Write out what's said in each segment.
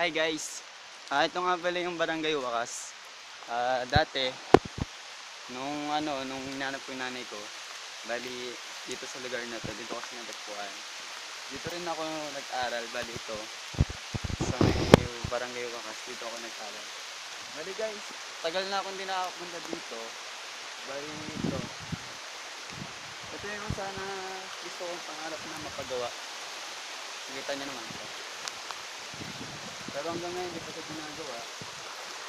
Hi guys. Ah, ito nga pala yung Barangay Wakas. Ah, dati nung ano, nung hinanap ko yung nanay ko, bali dito sa lugar na to, dito kasi natagpuan. Dito rin ako nag-aral, bali ito. Sa may Barangay Wakas, dito ako nag-aral. Bali guys, tagal na akong di nakakapunta dito. Bali ito. Ito yung sana gusto kong pangarap na mapagawa. Nakita niyo naman ito. Pero hanggang ngayon, hindi pa ito ginagawa.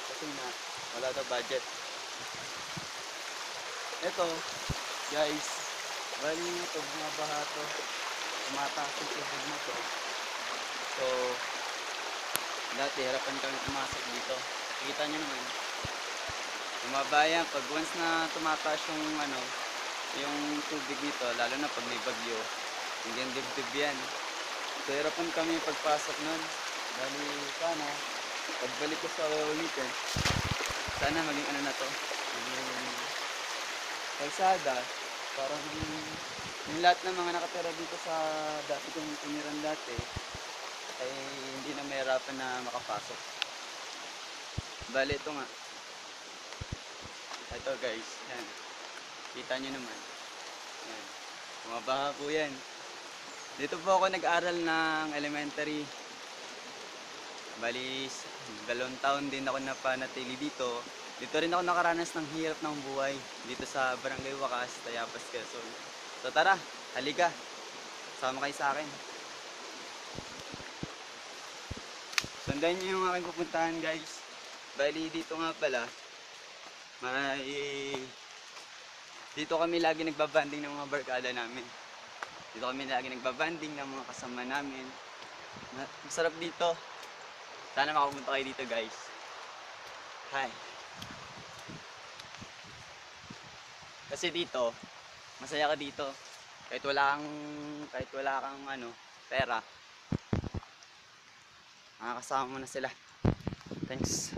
Kasi na, wala daw budget. Ito, guys, bali ito, bumabaha to. Tumataas yung tubig na to. So, dati, harapan kami pumasok dito. Kita nyo naman. Bumaba yan. Pag once na tumataas yung ano, yung tubig dito, lalo na pag may bagyo, hanggang dibdib yan. So, hirapan kami pagpasok nun. Bali, sana, pagbalik ko sa ulitin, sana maging ano na to, maging kalsada, para maging yung lahat ng mga nakatira dito sa dati kong tiniran dati, ay hindi na mahirapan na makapasok. Bali, ito nga. Ito guys, yan. Kita nyo naman. Yan. Bumabaha po yan. Dito po ako nag-aral ng elementary. Bali, dalawang taon din ako napanatili dito. Dito rin ako nakaranas ng hirap ng buhay. Dito sa Barangay Wakas, Tayapas, Quezon. So tara, halika. Sama kayo sa akin. Sundan niyo yung aking pupuntahan guys. Bali, dito nga pala. May... Dito kami lagi nagbabanding ng mga barkada namin. Dito kami lagi nagbabanding ng mga kasama namin. Ma- Masarap dito. Sana makapunta kayo dito guys. Hi. Kasi dito, masaya ka dito. Kahit wala kang, kahit wala kang ano, pera. Makakasama mo na sila. Thanks.